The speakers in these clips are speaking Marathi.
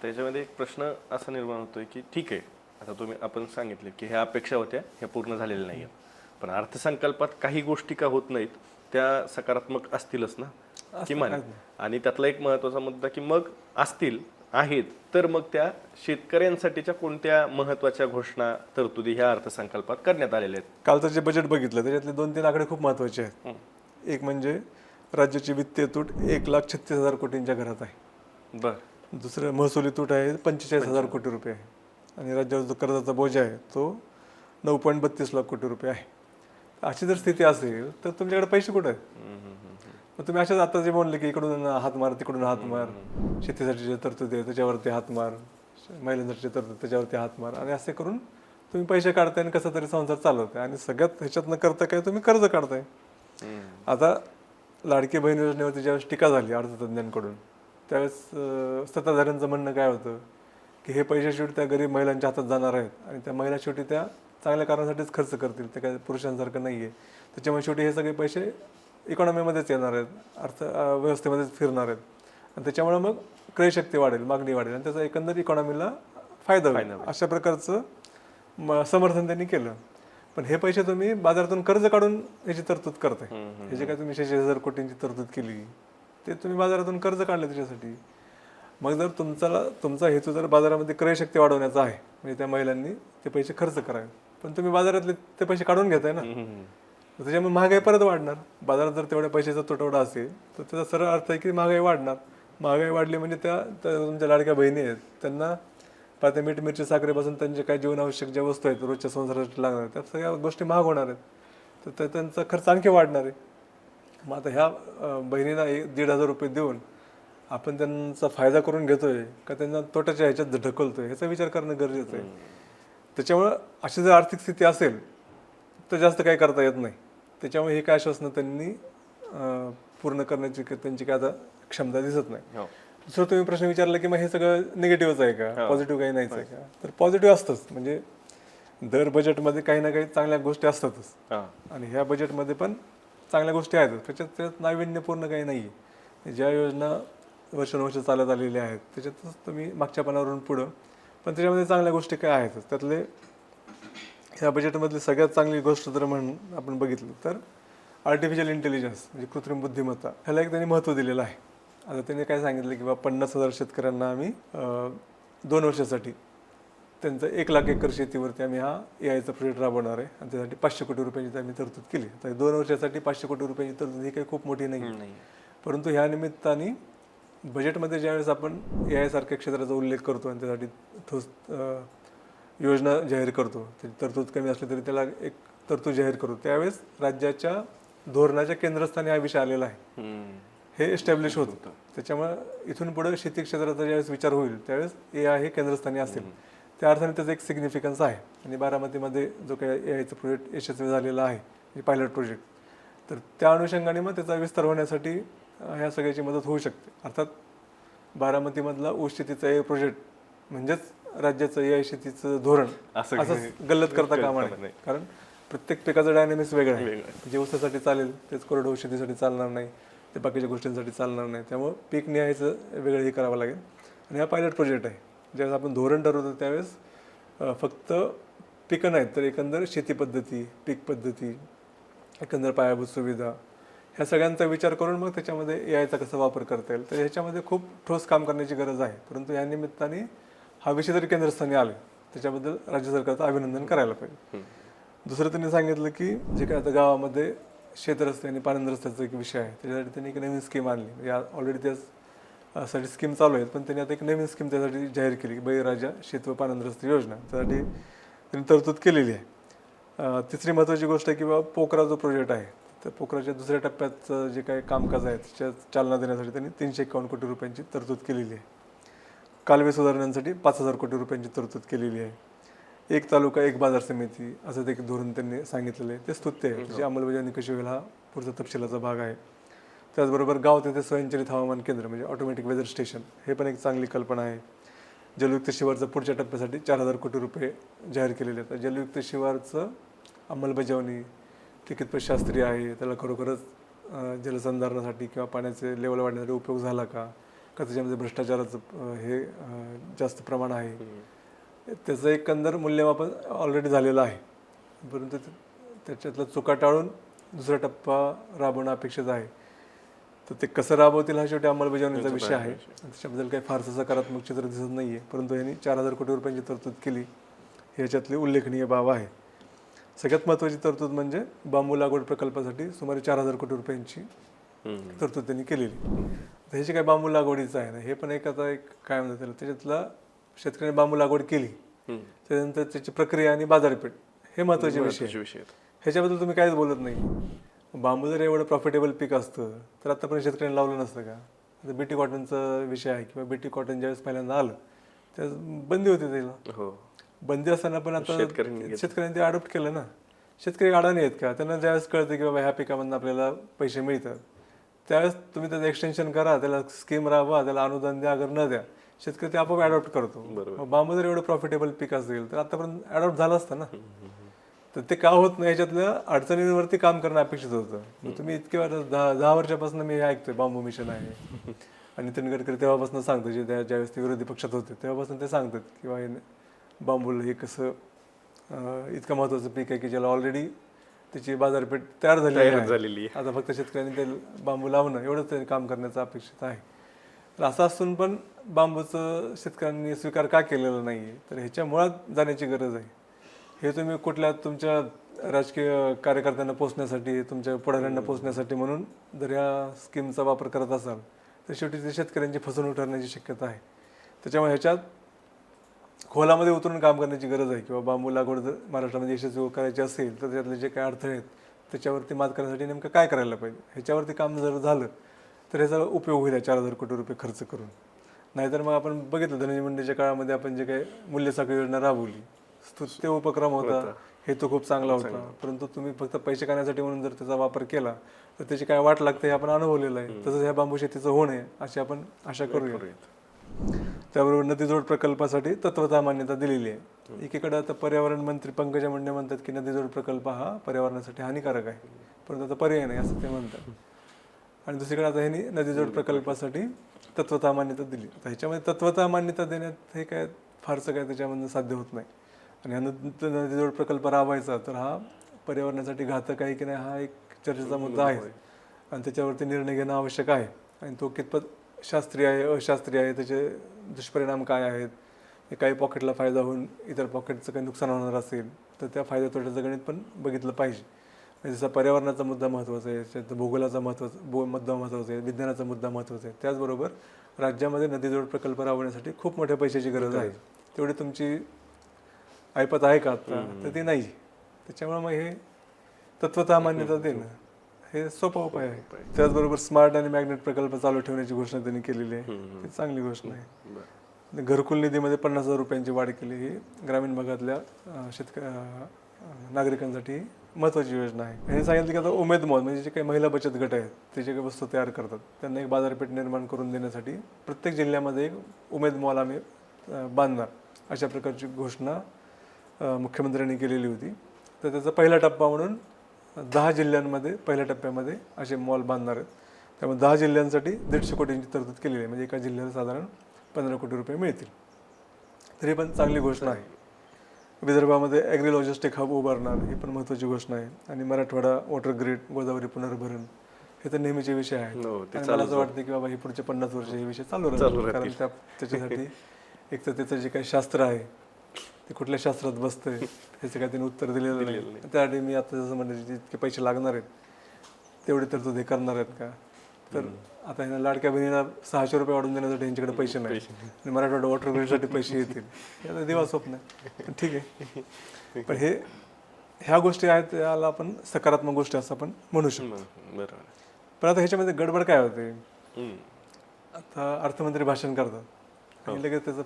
त्याच्यामध्ये एक प्रश्न असा निर्माण होतोय की ठीक आहे आता तुम्ही आपण सांगितले की ह्या अपेक्षा होत्या ह्या पूर्ण झालेल्या नाही पण अर्थसंकल्पात काही गोष्टी का होत नाहीत त्या सकारात्मक असतीलच ना? किमान. आणि त्यातला एक महत्त्वाचा मुद्दा की मग असतील आहेत तर मग त्या शेतकऱ्यांसाठीच्या कोणत्या महत्त्वाच्या घोषणा तरतुदी ह्या अर्थसंकल्पात करण्यात आलेल्या आहेत? कालचं जे बजेट बघितलं त्याच्यातले दोन तीन आकडे खूप महत्त्वाचे आहेत. एक म्हणजे राज्याची वित्तीय तूट एक लाख छत्तीस हजार कोटींच्या घरात आहे. बर. दुसरं महसुली तूट आहे पंचेचाळीस हजार कोटी रुपये आहे. आणि राज्यावर जो कर्जाचा बोजा आहे तो नऊ पॉईंट बत्तीस लाख कोटी रुपये आहे. अशी जर स्थिती असेल तर तुमच्याकडे पैसे कुठे आहेत? मग तुम्ही अशाच आता जे म्हणले की इकडून हात मार तिकडून हात मार. शेतीसाठी जे तरतूद आहे त्याच्यावरती हात मार. महिलांसाठी तरतूद त्याच्यावरती हात मार. आणि असे करून तुम्ही पैसे काढताय आणि कसा तरी संसार चालवताय. आणि सगळ्यात ह्याच्यातनं करता काय? तुम्ही कर्ज काढताय. आता लाडकी बहीण योजनेवरती ज्यावेळेस टीका झाली अर्थतज्ञांकडून त्यावेळेस सत्ताधाऱ्यांचं म्हणणं काय होतं? की हे पैसे शेवटी त्या गरीब महिलांच्या हातात जाणार आहेत आणि त्या महिला शेवटी त्या चांगल्या कारणासाठीच खर्च करतील. ते काय पुरुषांसारखं नाही आहे त्याच्यामुळे शेवटी हे सगळे पैसे इकॉनॉमीमध्येच येणार आहेत. अर्थ व्यवस्थेमध्येच फिरणार आहेत. आणि त्याच्यामुळे मग क्रयशक्ती वाढेल मागणी वाढेल आणि त्याचा एकंदर इकॉनॉमीला फायदा होईल. अशा प्रकारचं म- समर्थन त्यांनी केलं. पण हे पैसे तुम्ही बाजारातून कर्ज काढून याची तरतूद करताय. हे जे काय तुम्ही शहाऐंशी हजार कोटींची तरतूद केली ते तुम्ही बाजारातून कर्ज काढले त्याच्यासाठी. मग जर तुमचा तुमचा हेतू जर बाजारामध्ये क्रयशक्ती वाढवण्याचा आहे म्हणजे त्या महिलांनी ते पैसे खर्च करावे. पण तुम्ही बाजारातले ते पैसे काढून घेताय ना. त्याच्यामुळे महागाई परत वाढणार. बाजारात जर तेवढ्या पैशाचा तुटवडा असेल तर त्याचा सरळ अर्थ आहे की महागाई वाढणार. महागाई वाढली म्हणजे त्या तुमच्या लाडक्या बहिणी आहेत. त्यांना पात्या मीठ मिरची साखरेपासून त्यांचे काही जीवनावश्यक ज्या वस्तू आहेत रोजच्या संसारासाठी लागणार त्या सगळ्या गोष्टी महाग होणार आहेत. तर त्या- त्यांचा खर्च आणखी वाढणार आहे. मग आता ह्या बहिणींना एक दीड हजार रुपये देऊन आपण त्यांचा फायदा करून घेतोय का त्यांना तोट्याच्या ह्याच्यात ढकलतोय? ह्याचा विचार करणं गरजेचं आहे. त्याच्यामुळं अशी जर आर्थिक स्थिती असेल तर जास्त काही करता येत नाही. त्याच्यामुळे हे काय आश्वासनं त्यांनी पूर्ण करण्याची त्यांची काय आता क्षमता दिसत नाही. हो. दुसरं तुम्ही प्रश्न विचारला की मग हे सगळं निगेटिव्हच आहे का? पॉझिटिव्ह काही नाहीच आहे का? तर पॉझिटिव्ह असतंच. म्हणजे दर बजेटमध्ये काही ना काही चांगल्या गोष्टी असतातच. हा. आणि ह्या बजेटमध्ये पण चांगल्या गोष्टी आहेत. त्याच्यात त्याच्यात नाविन्यपूर्ण काही नाही आहे ज्या योजना वर्षानुवर्ष चालत आलेल्या आहेत त्याच्यातच तुम्ही मागच्या पानावरून पुढं. पण त्याच्यामध्ये चांगल्या गोष्टी काय आहेत? त्यातले ह्या बजेटमधली सगळ्यात चांगली गोष्ट जर म्हणून आपण बघितलं तर आर्टिफिशियल इंटेलिजन्स म्हणजे कृत्रिम बुद्धिमत्ता. ह्याला एक त्यांनी महत्त्व दिलेलं आहे. आता त्यांनी काय सांगितलं की बा पन्नास हजार शेतकऱ्यांना आम्ही दोन वर्षासाठी त्यांचं एक लाख एकर शेतीवरती आम्ही हा ए आयचा प्रोजेक्ट राबवणार आहे. आणि त्यासाठी पाचशे कोटी रुपयांची आम्ही तरतूद केली. तर दोन वर्षासाठी पाचशे कोटी रुपयांची तरतूद ही काही खूप मोठी नाही. परंतु ह्या निमित्ताने बजेटमध्ये ज्यावेळेस आपण ए आय सारख्या क्षेत्राचा उल्लेख करतो आणि त्यासाठी ठोस योजना जाहीर करतो त्याची तरतूद कमी असली तरी त्याला एक तरतूद जाहीर करतो त्यावेळेस राज्याच्या धोरणाच्या केंद्रस्थानी हा विषय आलेला आहे. हे एस्टॅब्लिश होत. होतं. त्याच्यामुळे इथून पुढे शेती क्षेत्राचा ज्यावेळेस विचार होईल त्यावेळेस ए आय हे केंद्रस्थानी असेल. त्या अर्थाने त्याचं एक सिग्निफिकन्स आहे. आणि बारामतीमध्ये जो काही ए आयचं प्रोजेक्ट यशस्वी झालेला आहे म्हणजे पायलट प्रोजेक्ट तर त्या अनुषंगाने मग त्याचा विस्तार होण्यासाठी ह्या सगळ्याची मदत होऊ शकते. अर्थात बारामतीमधला ऊस शेतीचा ए प्रोजेक्ट म्हणजेच राज्याचं ए आय शेतीचं धोरण असं गल्लत करता कामा नये. कारण प्रत्येक पिकाचं डायनामिक्स वेगळं आहे. जे ऊसासाठी चालेल तेच कोरडवाहू शेतीसाठी चालणार नाही. ते बाकीच्या गोष्टींसाठी चालणार नाही. त्यामुळं पीक निहायचं वेगळं हे करावं लागेल. आणि हा पायलट प्रोजेक्ट आहे. ज्यावेळेस आपण धोरण ठरवतो त्यावेळेस फक्त पिकं नाहीत तर एकंदर शेती पद्धती पीक पद्धती एकंदर पायाभूत सुविधा ह्या सगळ्यांचा विचार करून मग त्याच्यामध्ये ए आयचा कसा वापर करता येईल? तर ह्याच्यामध्ये खूप ठोस काम करण्याची गरज आहे. परंतु या निमित्ताने हा विषय जरी केंद्रस्थानी आले त्याच्याबद्दल राज्य सरकारचं अभिनंदन करायला पाहिजे. दुसरं त्यांनी सांगितलं की जे काय आता गावामध्ये शेतरस्ते आणि पाणंद रस्त्याचा एक विषय आहे त्याच्यासाठी त्यांनी एक नवीन स्कीम आणली. म्हणजे ऑलरेडी त्या साठी स्कीम चालू आहेत पण त्यांनी आता एक नवीन स्कीम त्यासाठी जाहीर केली बळीराजा शेत व पाणंद रस्ते योजना. त्यासाठी त्यांनी तरतूद केलेली आहे. तिसरी महत्त्वाची गोष्ट आहे की बाबा पोकरा जो प्रोजेक्ट आहे त्या पोखराच्या दुसऱ्या टप्प्याचं जे काही कामकाज आहे त्याच्यात चालना देण्यासाठी त्यांनी तीनशे एकावन्न कोटी रुपयांची तरतूद केलेली आहे. कालवे सुधारणांसाठी पाच हजार कोटी रुपयांची तरतूद केलेली आहे. एक तालुका एक बाजार समिती असं ते एक धोरण त्यांनी सांगितलेलं आहे. ते स्तुत्य आहे त्याची अंमलबजावणी कशी होईल हा पुढचा तपशिलाचा भाग आहे. त्याचबरोबर गाव तेथे स्वयंचलित हवामान केंद्र म्हणजे ऑटोमॅटिक वेदर स्टेशन हे पण एक चांगली कल्पना आहे. जलयुक्त शिवारचं पुढच्या टप्प्यासाठी चार हजार कोटी रुपये जाहीर केलेले आहेत. जलयुक्त शिवारचं अंमलबजावणी ते शास्त्रीय आहे. त्याला खरोखरच जलसंधारणासाठी किंवा पाण्याचे लेवल वाढण्यासाठी उपयोग झाला का? का त्याच्यामध्ये भ्रष्टाचाराचं हे जास्त प्रमाण आहे? त्याचं एकंदर मूल्यमापन ऑलरेडी झालेलं आहे. परंतु त्याच्यातलं चुका टाळून दुसरा टप्पा राबवणं अपेक्षित आहे. तर ते कसं राबवतील हा शेवटी अंमलबजावणीचा विषय आहे. त्याच्याबद्दल काही फारसं सकारात्मक चित्र दिसत नाही आहे परंतु यांनी चार हजार कोटी रुपयांची तरतूद केली. ही याच्यातली उल्लेखनीय बाब आहे. सगळ्यात महत्त्वाची तरतूद म्हणजे बांबू लागवड प्रकल्पासाठी सुमारे चार हजार कोटी रुपयांची. तरतूद त्यांनी केलेली. तर हे जे काही बांबू लागवडीचं आहे ना हे पण एक आता एक काय म्हणतात त्याला त्याच्यातला शेतकऱ्यांनी बांबू लागवड केली. हम्म. त्यानंतर त्याची प्रक्रिया आणि बाजारपेठ हे महत्त्वाचे विषय. ह्याच्याबद्दल तुम्ही काहीच बोलत नाही बांबू जर एवढं प्रॉफिटेबल पीक असतं तर आतापर्यंत शेतकऱ्यांनी लावलं नसतं का? आता बीटी कॉटनचा विषय आहे किंवा बीटी कॉटन ज्यावेळेस पहिल्यांदा आलं त्यावेळेस बंदी होती त्याला. हो. बंदी असताना पण आता शेतकऱ्यांनी ते अडॉप्ट केलं ना. शेतकरी अडाणी आहेत का? त्यांना ज्यावेळेस कळतं की बाबा ह्या पिकामधून आपल्याला पैसे मिळतात त्यावेळेस तुम्ही त्याचं एक्सटेन्शन करा त्याला स्कीम राबवा त्याला अनुदान द्या अगर न द्या शेतकरी ते आपोआप अडॉप्ट करतो. बांबू जर एवढं प्रॉफिटेबल पीक असेल तर आतापर्यंत अडॉप्ट झालं असतं ना. तर ते का होत नाही याच्यातल्या अडचणींवरती काम करणं अपेक्षित होतं. मग तुम्ही इतके वेळा दहा दहा वर्षापासून मी हे ऐकतोय बांबू मिशन आहे. आणि नितीन गडकरी तेव्हापासून सांगतो जे त्या ज्यावेळेस ते विरोधी पक्षात होते तेव्हापासून ते सांगतात किंवा बांबूला हे कसं इतकं महत्त्वाचं पीक आहे की ज्याला ऑलरेडी त्याची बाजारपेठ तयार आहे. झालेली आता फक्त शेतकऱ्यांनी ते बांबू लावणं एवढंच त्यांनी काम करण्याचं अपेक्षित आहे. तर असं असून पण बांबूचं शेतकऱ्यांनी स्वीकार का केलेला नाही आहे तर ह्याच्या मुळात जाण्याची गरज आहे. हे तुम्ही कुठल्या तुमच्या राजकीय कार्यकर्त्यांना पोचण्यासाठी तुमच्या पुढाऱ्यांना पोचण्यासाठी म्हणून जर या स्कीमचा वापर करत असाल तर शेवटी ते शेतकऱ्यांची फसवणूक ठरण्याची शक्यता आहे. त्याच्यामुळे ह्याच्यात खोलामध्ये उतरून काम करण्याची गरज आहे. किंवा बांबू लागवड जर महाराष्ट्रामध्ये यशस्वी करायची असेल तर त्यातले जे काही अडथळे आहेत त्याच्यावरती मात करण्यासाठी नेमकं काय करायला पाहिजे? ह्याच्यावरती काम जर झालं तर ह्याचा उपयोग होईल चार हजार कोटी रुपये खर्च करून. नाहीतर मग आपण बघितलं धनंजय मुंडेच्या काळामध्ये आपण जे काही मूल्य साखळी योजना राबवली तो- ते उपक्रम होता. हेतू. खूप चांगला होता. परंतु तुम्ही फक्त पैसे काढण्यासाठी म्हणून जर त्याचा वापर केला तर त्याची काय वाट लागते हे आपण अनुभवलेलं आहे. तसंच ह्या बांबू शेतीचं होणे अशी आपण आशा करूया. त्याबरोबर नदीजोड प्रकल्पासाठी तत्वता मान्यता दिलेली आहे. एकीकडे आता पर्यावरण मंत्री पंकजा मुंडे म्हणतात की नदीजोड प्रकल्प हा पर्यावरणासाठी हानिकारक आहे. परंतु आता पर्याय नाही असं ते म्हणतात. आणि दुसरीकडे आता ह्यांनी नदीजोड प्रकल्पासाठी तत्वता मान्यता दिली. आता ह्याच्यामध्ये तत्वता मान्यता देण्यात हे काय फारसं काय त्याच्यामधनं साध्य होत नाही. आणि हा नद- नदीजोड प्रकल्प राबवायचा तर हा पर्यावरणासाठी घातक आहे की नाही हा एक चर्चेचा मुद्दा आहे. आणि त्याच्यावरती निर्णय घेणं आवश्यक आहे. आणि तो कितपत शास्त्रीय आहे अशास्त्रीय आहे त्याचे दुष्परिणाम काय आहेत काही पॉकेटला फायदा होऊन इतर पॉकेटचं काही नुकसान होणार असेल तर त्या फायदा तोट्याचं गणित पण बघितलं पाहिजे. म्हणजे जसा पर्यावरणाचा मुद्दा महत्त्वाचा आहे त्यात भूगोलाचा महत्त्वाचा भू मुद्दा महत्त्वाचा आहे विज्ञानाचा मुद्दा महत्त्वाचा आहे. त्याचबरोबर राज्यामध्ये नदीजोड प्रकल्प राबवण्यासाठी खूप मोठ्या पैशाची गरज आहे. तेवढी तुमची ऐपत आहे का आता? तर ती नाही. त्याच्यामुळे मग हे तत्वता मान्यता देणं. हे सोपा उपाय आहे. त्याचबरोबर स्मार्ट आणि मॅग्नेट प्रकल्प चालू ठेवण्याची घोषणा त्यांनी केलेली आहे. ही चांगली घोषणा आहे. घरकुल निधीमध्ये पन्नास हजार रुपयांची वाढ केली. ही ग्रामीण भागातल्या शेतक नागरिकांसाठी महत्त्वाची योजना आहे. यांनी सांगितलं की आता उमेद मॉल म्हणजे जे काही महिला बचत गट आहेत ते जे काही वस्तू तयार करतात त्यांना एक बाजारपेठ निर्माण करून देण्यासाठी प्रत्येक जिल्ह्यामध्ये एक उमेद मॉल आम्ही बांधणार. अशा प्रकारची घोषणा मुख्यमंत्र्यांनी केलेली होती. तर त्याचा पहिला टप्पा म्हणून दहा जिल्ह्यांमध्ये पहिल्या टप्प्यामध्ये असे मॉल बांधणार आहेत. त्यामुळे दहा जिल्ह्यांसाठी दीडशे कोटींची तरतूद केलेली आहे. म्हणजे एका जिल्ह्याला साधारण पंधरा कोटी रुपये मिळतील. तरी पण चांगली घोषणा आहे. विदर्भामध्ये ॲग्री लॉजिस्टिक हब उभारणार ही पण महत्त्वाची घोषणा आहे. आणि मराठवाडा वॉटर ग्रीड गोदावरी पुनर्भरण हे तर नेहमीचे विषय आहेत. हो, मला असं वाटतं की बाबा हे पुढचे पन्नास वर्ष हे विषय चालू राहतील. कारण त्या त्याच्यासाठी एक तर त्याचं जे काही शास्त्र आहे ते कुठल्या शास्त्रात बसतंय ह्याचं काही त्यांनी उत्तर दिलेलं नाही. त्यासाठी मी आता जसं म्हणलं जितके पैसे लागणार आहेत तेवढे तर ते करणार आहेत का? तर आता ह्यांना लाडक्या बहिणीला सहाशे रुपये वाढून देण्यासाठी यांच्याकडे पैसे नाही. आणि मराठवाडा वॉटर ग्रीडसाठी पैसे येतील. हे आता दिवा स्वप्न आहे. ठीक आहे. पण हे ह्या गोष्टी आहेत याला आपण सकारात्मक गोष्टी असं आपण म्हणू शकतो. बरं बरोबर पण आता ह्याच्यामध्ये गडबड काय होते. आता अर्थमंत्री भाषण करतात. आणि लगेच त्याचं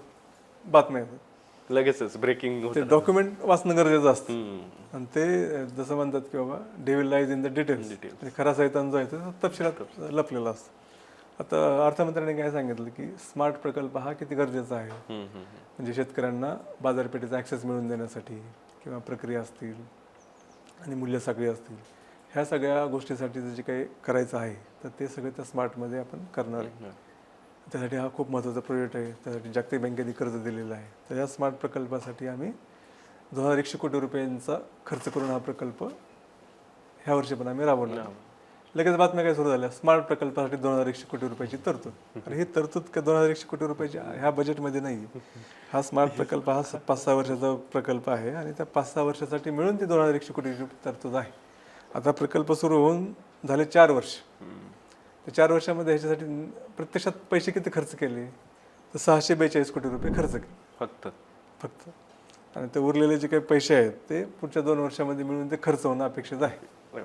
बातम्या येतात. लगेचच ब्रेकिंग ते डॉक्युमेंट वाचणं गरजेचं असतं. आणि ते जसं म्हणतात की बाबा devil lies in the details म्हणजे खरा सैतान जो आहे तो तपशिलात लपलेला असतो. आता अर्थमंत्र्यांनी काय सांगितलं की स्मार्ट प्रकल्प हा किती गरजेचा आहे? म्हणजे शेतकऱ्यांना बाजारपेठेचा ॲक्सेस मिळवून देण्यासाठी किंवा प्रक्रिया असतील आणि मूल्य साखळी असतील. ह्या सगळ्या गोष्टीसाठी जे काही करायचं आहे तर ते सगळं त्या स्मार्टमध्ये आपण करणार आहे. त्यासाठी हा खूप महत्त्वाचा प्रोजेक्ट आहे. त्यासाठी जागतिक बँकेने कर्ज दिलेलं आहे. तर या स्मार्ट प्रकल्पासाठी आम्ही दोन हजार एकशे कोटी रुपयांचा खर्च करून हा प्रकल्प ह्या वर्षी पण आम्ही राबवला लगेच बातम्या काय सुरू झाल्या? स्मार्ट प्रकल्पासाठी दोन हजार एकशे कोटी रुपयाची तरतूद. अरे ही तरतूद का दोन हजार एकशे कोटी रुपयाची ह्या बजेटमध्ये नाही हा स्मार्ट प्रकल्प हा पाच सहा वर्षाचा प्रकल्प आहे आणि त्या पाच सहा वर्षासाठी मिळून ती दोन हजार एकशे कोटी तरतूद आहे. आता प्रकल्प सुरू होऊन झाले चार वर्ष. त्या चार वर्षामध्ये ह्याच्यासाठी प्रत्यक्षात पैसे किती खर्च केले? तर सहाशे बेचाळीस कोटी रुपये खर्च केले. फक्त. फक्त. आणि ते उरलेले जे काही पैसे आहेत ते पुढच्या दोन वर्षामध्ये मिळून ते खर्च होणं अपेक्षित आहे.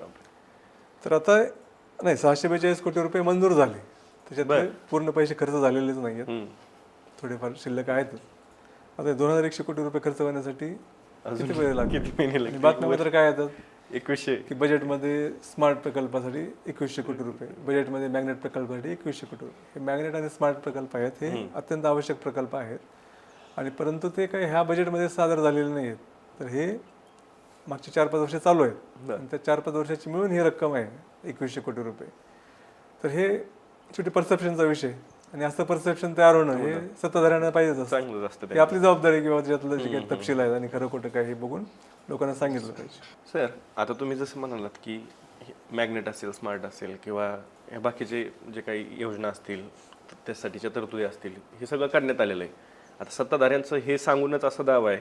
तर आता नाही सहाशे बेचाळीस कोटी रुपये मंजूर झाले. त्याच्यात पूर्ण पैसे खर्च झालेलेच नाही आहेत. थोडेफार शिल्लक आहेतच आता दोन हजार एकशे कोटी रुपये खर्च होण्यासाठी किती महिने आणि लागतील? बातम्यापत्र काय येतात? एकवीसशे की बजेटमध्ये स्मार्ट प्रकल्पासाठी एकवीसशे कोटी रुपये. बजेटमध्ये मॅग्नेट प्रकल्पासाठी एकवीसशे कोटी रुपये. हे मॅग्नेट आणि स्मार्ट प्रकल्प आहेत हे अत्यंत आवश्यक प्रकल्प आहेत. आणि परंतु ते काही ह्या बजेटमध्ये सादर झालेले नाही आहेत तर हे मागचे चार पाच वर्ष चालू आहेत. आणि त्या चार पाच वर्षाची मिळून ही रक्कम आहे एकवीसशे कोटी रुपये. तर हे शेवटी परसेप्शनचा विषय. आणि असं परसेप्शन तयार होणं हे सत्ताधाऱ्यांना पाहिजेच असतं. चांगलंच असतं ही आपली जबाबदारी किंवा त्याच्यातलं जे काही तपशील आहेत आणि खरं खोटं काय हे बघून लोकांना सांगितलं पाहिजे. सर आता तुम्ही जसं म्हणालात की मॅग्नेट असेल स्मार्ट असेल किंवा या बाकीचे जे काही योजना असतील त्यासाठीच्या तरतुदी असतील हे सगळं काढण्यात आलेलं आहे. आता सत्ताधाऱ्यांचं हे सांगूनच असा दावा आहे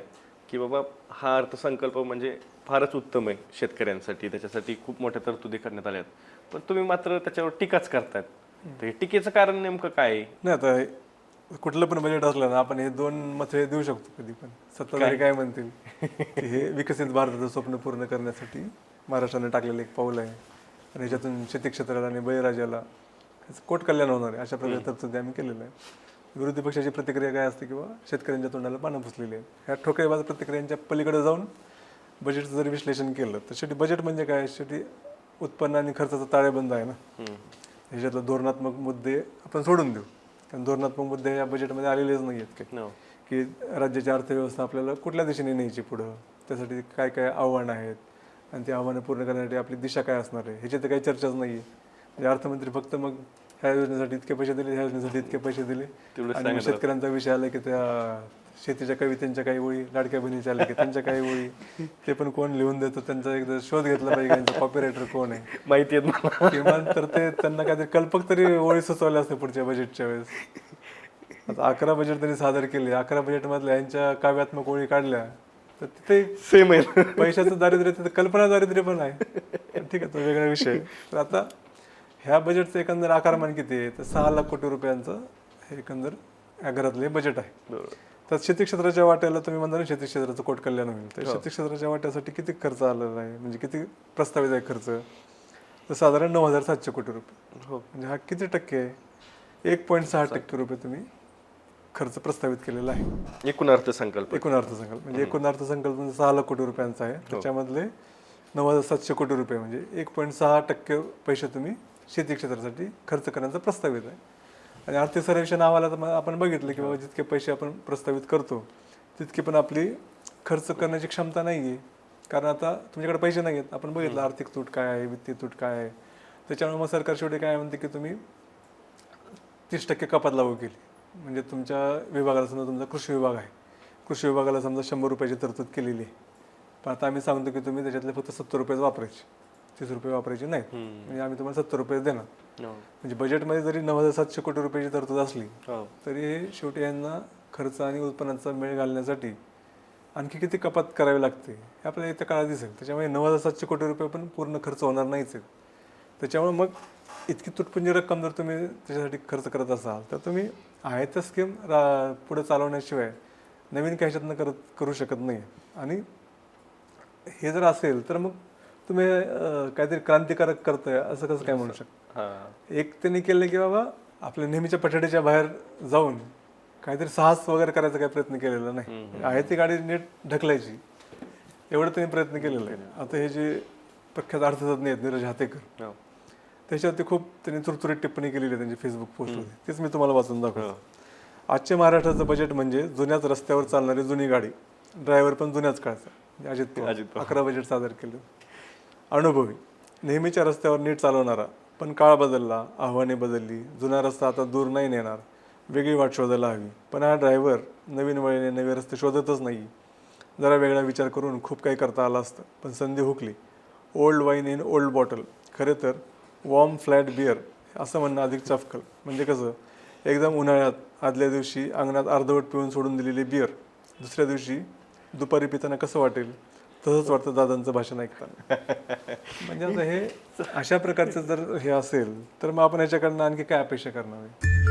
की बाबा हा अर्थसंकल्प म्हणजे फारच उत्तम आहे शेतकऱ्यांसाठी त्याच्यासाठी खूप मोठ्या तरतुदी करण्यात आल्या आहेत पण तुम्ही मात्र त्याच्यावर टीकाच करतायत. हे टीकेचं कारण नेमकं काय आहे? नाही आता कुठलं पण बजेट असलं ना आपण हे दोन मथे देऊ शकतो कधी पण. सत्ताधारी काय? म्हणतील? की हे विकसित भारताचं स्वप्न पूर्ण करण्यासाठी महाराष्ट्राने टाकलेलं एक पाऊल आहे. आणि ह्याच्यातून शेती क्षेत्राला आणि बळीराजाला ह्याचं कोट कल्याण होणार आहे अशा प्रकारे तरतुदी आम्ही केलेलं आहे. विरोधी पक्षाची प्रतिक्रिया काय असते किंवा शेतकऱ्यांच्या तोंडाला पानं पुसलेली आहे ह्या ठोकेबाज प्रतिक्रियांच्या पलीकडे जाऊन बजेटचं जर विश्लेषण केलं तर शेवटी बजेट म्हणजे काय? शेवटी उत्पन्न आणि खर्चाचा ताळेबंद आहे ना. ह्याच्यातले धोरणात्मक मुद्दे आपण सोडून देऊ. कारण धोरणात्मक मुद्दे या बजेटमध्ये आलेलेच नाही आहेत काही. की राज्याची अर्थव्यवस्था आपल्याला कुठल्या दिशेने न्यायची पुढं? त्यासाठी काय काय आव्हानं आहेत? आणि ती आव्हानं पूर्ण करण्यासाठी आपली दिशा काय असणार आहे? ह्याची तर काही चर्चाच नाही आहे म्हणजे अर्थमंत्री फक्त मग ह्या योजनेसाठी इतके पैसे दिले ह्या योजनेसाठी इतके पैसे दिले. आणि शेतकऱ्यांचा विषय आला की त्या शेतीच्या कवितेच्या काही ओळी लाडक्या बहिणीच्या आल्या की त्यांच्या काही ओळी. ते पण कोण लिहून देतं? त्यांचा एकदा शोध घेतला पाहिजे त्यांचा कॉपीरायटर कोण आहे? माहिती आहे मला. किमान तर ते त्यांना काहीतरी कल्पक तरी ओळी सुचवल्या असते पुढच्या बजेटच्या वेळेस. आता अकरा बजेट त्यांनी सादर केले. अकरा बजेट मधल्या यांच्या काव्यात्मक ओळी काढल्या. तर तिथे सेम आहे. पैशाचं दारिद्र्य तिथे कल्पना दारिद्र्य पण आहे. ठीक आहे तो वेगळा विषय. तर आता ह्या बजेटचं एकंदर आकारमान किती आहे? तर सहा लाख कोटी रुपयांचं हे एकंदर घरातले बजेट आहे. बरोबर. तर शेती क्षेत्राच्या वाट्याला तुम्ही म्हणता ना शेती क्षेत्राचं कोट कल्याण होईल. तर शेती क्षेत्राच्या वाट्यासाठी किती खर्च आलेला आहे? म्हणजे किती प्रस्तावित आहे खर्च? तर साधारण नऊ हजार सातशे कोटी रुपये. हो. म्हणजे हा किती टक्के आहे? एक पॉईंट सहा टक्के रुपये तुम्ही खर्च प्रस्तावित केलेला आहे. एकूण अर्थसंकल्प. एकूण अर्थसंकल्प. म्हणजे एकूण अर्थसंकल्प म्हणजे सहा लाख कोटी रुपयांचा आहे. त्याच्यामधले नऊ हजार सातशे कोटी रुपये. म्हणजे एक पॉईंट सहा टक्के पैसे तुम्ही शेती क्षेत्रासाठी खर्च करण्याचा प्रस्तावित आहे. आणि आर्थिक सर्वेक्षण अहवालात मग आपण बघितलं की बाबा जितके पैसे आपण प्रस्तावित करतो तितकी पण आपली खर्च करण्याची क्षमता नाही आहे कारण आता तुमच्याकडे पैसे नाही आहेत आपण बघितलं आर्थिक तूट काय आहे वित्तीय तूट काय आहे. त्याच्यामुळे मग सरकार शेवटी काय म्हणते की तुम्ही तीस टक्के कपात लागू केली. म्हणजे तुमच्या विभागाला समजा तुमचा कृषी विभाग आहे. कृषी विभागाला समजा शंभर रुपयाची तरतूद केलेली आहे. पण आता आम्ही सांगतो की तुम्ही त्याच्यातले फक्त सत्तर रुपयेच वापरायचे. तीस रुपये वापरायचे नाहीत. म्हणजे आम्ही तुम्हाला सत्तर रुपये देणार. हो. म्हणजे बजेटमध्ये जरी नऊ हजार सातशे कोटी रुपयाची तरतूद असली हो. तरी हे शेवटी यांना खर्च आणि उत्पन्नाचा मेळ घालण्यासाठी आणखी किती कपात करावी लागते हे आपल्याला येत्या काळात दिसेल. त्याच्यामुळे नऊ हजार सातशे कोटी रुपये पण पूर्ण खर्च होणार नाहीच आहेत. त्याच्यामुळे मग इतकी तुटपुंजी रक्कम जर तुम्ही त्याच्यासाठी खर्च करत असाल तर तुम्ही आहे त्या स्कीम रा पुढे चालवण्याशिवाय नवीन काही ह्याच्यातनं करत करू शकत नाही. आणि हे जर असेल तर मग तुम्ही अं, काहीतरी क्रांतिकारक करताय असं कसं काय म्हणू शकता? हा. एक त्यांनी केलं की बाबा आपल्या नेहमीच्या पठडीच्या बाहेर जाऊन काहीतरी साहस वगैरे करायचा काही प्रयत्न केलेला नाही. आहे ती गाडी नीट ढकलायची. एवढं त्यांनी प्रयत्न केलेला आहे. आता हे जे प्रख्यात अर्थतज्ञ आहेत नीरज हातेकर हो. त्याच्यावरती खूप त्यांनी तुरतुरीत टिप्पणी केलेली आहे त्यांची फेसबुक पोस्टमध्ये. तेच मी तुम्हाला वाचून दाखवतो. आजचे महाराष्ट्राचं बजेट म्हणजे जुन्याच रस्त्यावर चालणारी जुनी गाडी. ड्रायव्हर पण जुन्याच काळचा. म्हणजे अजित पवार. अजित पवार. अकरा बजेट सादर केलं. अनुभवी. नेहमीच्या रस्त्यावर नीट चालवणारा पण काळ बदलला आव्हाने बदलली जुना रस्ता आता दूर नाही नेणार वेगळी वाट शोधायला हवी. पण हा ड्रायव्हर नवीन वळणे नवे रस्ते शोधतच नाही. जरा वेगळा विचार करून खूप काही करता आला असतं पण संधी हुकली. Old wine in old bottle खरे तर वॉर्म फ्लॅट बिअर असं म्हणणं अधिक चफकल. म्हणजे कसं एकदम उन्हाळ्यात आदल्या दिवशी अंगणात अर्धवट पिऊन सोडून दिलेली बिअर दुसऱ्या दिवशी दुपारी पिताना कसं वाटेल? तसंच वाटतं दादांचं भाषण ऐकताना. म्हणजे आता हे अशा प्रकारचं जर हे असेल तर मग आपण याच्याकडनं आणखी काय अपेक्षा करणार आहे?